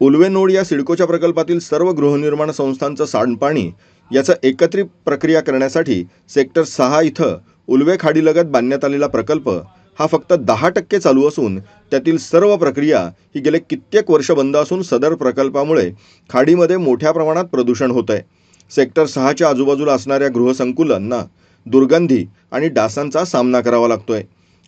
उल्वेनोड या सिडकोच्या प्रकल्पातील सर्व गृहनिर्माण संस्थांचं सांडपाणी याचं एकत्रित प्रक्रिया करण्यासाठी सेक्टर सहा इथं उल्वे खाडीलगत बांधण्यात आलेला प्रकल्प हा फक्त दहा टक्के चालू असून त्यातील सर्व प्रक्रिया ही गेले कित्येक वर्ष बंद असून सदर प्रकल्पामुळे खाडीमध्ये मोठ्या प्रमाणात प्रदूषण होत आहे सेक्टर सहाच्या आजूबाजूला असणाऱ्या गृहसंकुलांना दुर्गंधी आणि डासांचा सामना करावा लागतोय.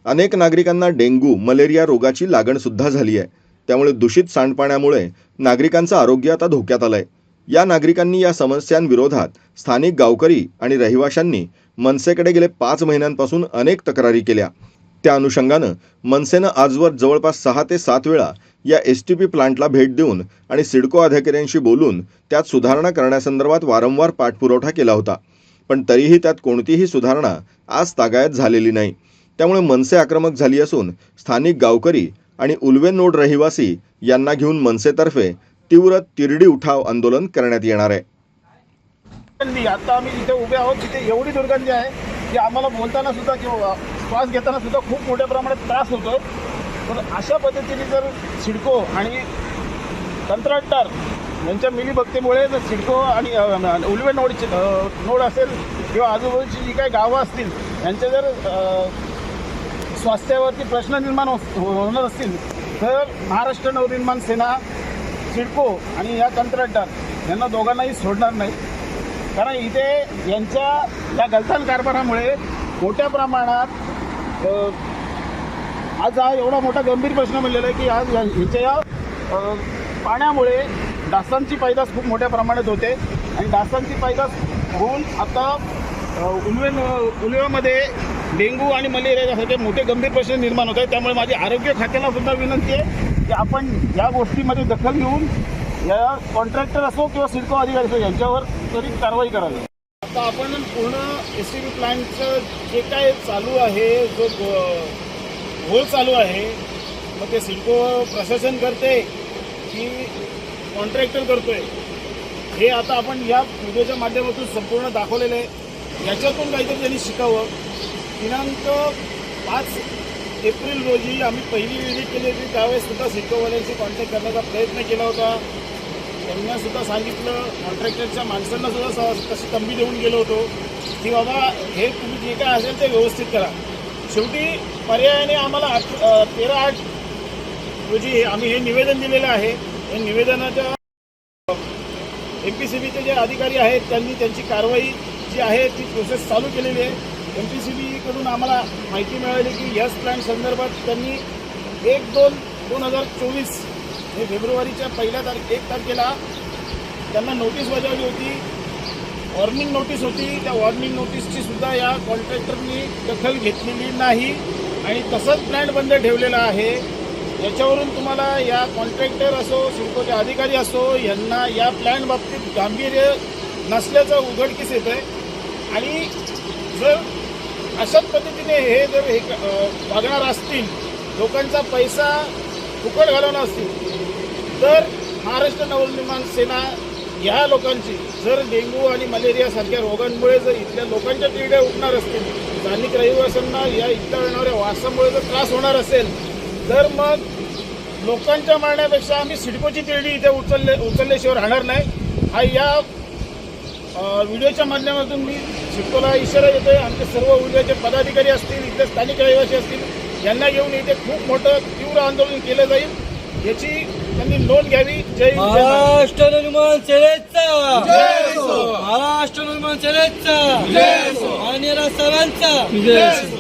अनेक नागरिकांना डेंग्यू मलेरिया रोगाची लागणसुद्धा झाली आहे त्यामुळे दूषित सांडपाण्यामुळे नागरिकांचं आरोग्य आता धोक्यात आलंय. या नागरिकांनी या समस्यांविरोधात स्थानिक गावकरी आणि रहिवाशांनी मनसेकडे गेले पाच महिन्यांपासून अनेक तक्रारी केल्या. त्या अनुषंगानं मनसेनं आजवर जवळपास सहा ते सात वेळा या एस टी पी प्लांटला भेट देऊन आणि सिडको अधिकाऱ्यांशी बोलून त्यात सुधारणा करण्यासंदर्भात वारंवार पाठपुरवठा केला होता. पण तरीही त्यात कोणतीही सुधारणा आज तागायत झालेली नाही. त्यामुळे मनसे आक्रमक झाली असून स्थानिक गावकरी आणि उल्वे नोड रहिवासी यांना घेऊन मनसेतर्फे तीव्र तिरडी उठाव आंदोलन करण्यात येणार आहे. आता आम्ही जिथे उभे आहोत तिथे एवढी दुर्गंधी आहे की आम्हाला बोलताना सुद्धा किंवा श्वास घेताना सुद्धा खूप मोठ्या प्रमाणात त्रास होतो तर अशा पद्धतीने जर सिडको आणि कंत्राटदार यांच्या मिलीभक्तीमुळे जर सिडको आणि अ, उल्वे नोड असेल किंवा आजूबाजूची जी काही गावं असतील यांचे जर स्वास्थ्यावरती प्रश्न निर्माण हो-, हो- होणार असतील तर महाराष्ट्र नवनिर्माण सेना सिडको आणि या कंत्राटदार यांना दोघांनाही सोडणार नाही. कारण इथे यांच्या या गलथान कारभारामुळे मोठ्या प्रमाणात आज हा एवढा मोठा गंभीर प्रश्न बनलेला आहे की आज या- ह्याच्या या पाण्यामुळे डासांची पैदास खूप मोठ्या प्रमाणात होते आणि डासांची पैदास होऊन आता उलवे उलव्यामध्ये डेंग्यू आणि मलेरियासारखे मोठे गंभीर प्रश्न निर्माण होत आहेत. त्यामुळे माझी आरोग्य खात्याला सुद्धा विनंती आहे की आपण या गोष्टीमध्ये दखल घेऊन या कॉन्ट्रॅक्टर असो किंवा सिडको अधिकारी असो यांच्यावर त्वरित कारवाई करावी. आता आपण पूर्ण एस टी बी प्लांटचं जे काय चालू आहे जो होल चालू आहे मग ते सिडको प्रशासन करते की कॉन्ट्रॅक्टर करतोय. हे आता आपण या व्हिडिओच्या माध्यमातून संपूर्ण दाखवलेलं आहे. याच्यातून काहीतरी त्यांनी शिकावं. दिनांक पाच एप्रिल रोजी आम्ही पहिली विजिट केली होती त्यावेळेससुद्धा सिटोवाल्यांशी कॉन्टॅक्ट करण्याचा प्रयत्न केला होता. त्यांनासुद्धा सांगितलं कॉन्ट्रॅक्टरच्या माणसांनासुद्धा तशी तंबी देऊन गेलो होतो. की बाबा हे तुम्ही जे काय असेल ते व्यवस्थित करा. शेवटी पर्यायाने आम्हाला आठ तेरा आठ रोजी हे- आम्ही हे निवेदन दिलेलं आहे. हे निवेदनाच्या एम पी सी बीचे जे अधिकारी आहेत त्यांनी त्यांची कारवाई जी आहे ती प्रोसेस चालू केलेली आहे. एम पी सी बीकडून आम्हाला माहिती मिळाली की यस प्लॅन संदर्भात त्यांनी एक दोन दोन हजार चोवीस हे फेब्रुवारीच्या पहिल्या तारीख एक तारखेला त्यांना नोटीस बजावली होती. वॉर्निंग नोटीस होती. त्या वॉर्निंग नोटीसची सुद्धा या कॉन्ट्रॅक्टरनी दखल घेतलेली नाही आणि तसंच प्लॅन बंद ठेवलेला आहे. याच्यावरून तुम्हाला या कॉन्ट्रॅक्टर असो सिडकोचे अधिकारी असो यांना या प्लॅन बाबतीत गांभीर्य नसल्याचं उघडकीस येतं आहे आणि जर अशाच पद्धतीने हे जर हे क- वागणार असतील लोकांचा पैसा फुकट घालवणार असतील तर महाराष्ट्र नवनिर्माण सेना ह्या लोकांची जर डेंग्यू आणि मलेरियासारख्या रोगांमुळे जर इथल्या लोकांच्या पिढ्या उठणार असतील स्थानिक रहिवाशांना या इथल्या येणाऱ्या वासामुळे जर त्रास होणार असेल तर मग लोकांच्या मारण्यापेक्षा आम्ही सिडकोची तिरडी इथे उचलले उचलल्याशिवाय राहणार नाही. हा या व्हिडिओच्या माध्यमातून मी सिडकोला इशारा देतोय. आमचे सर्व व्हिडिओचे पदाधिकारी असतील इथले स्थानिक रहिवासी असतील यांना घेऊन इथे खूप मोठं तीव्र आंदोलन केलं जाईल. याची त्यांनी नोंद घ्यावी. जय महाराष्ट्र. महाराष्ट्र निर्माण सेनेचा. महाराष्ट्र निर्माण सेनेचा. राज साहेबांचा.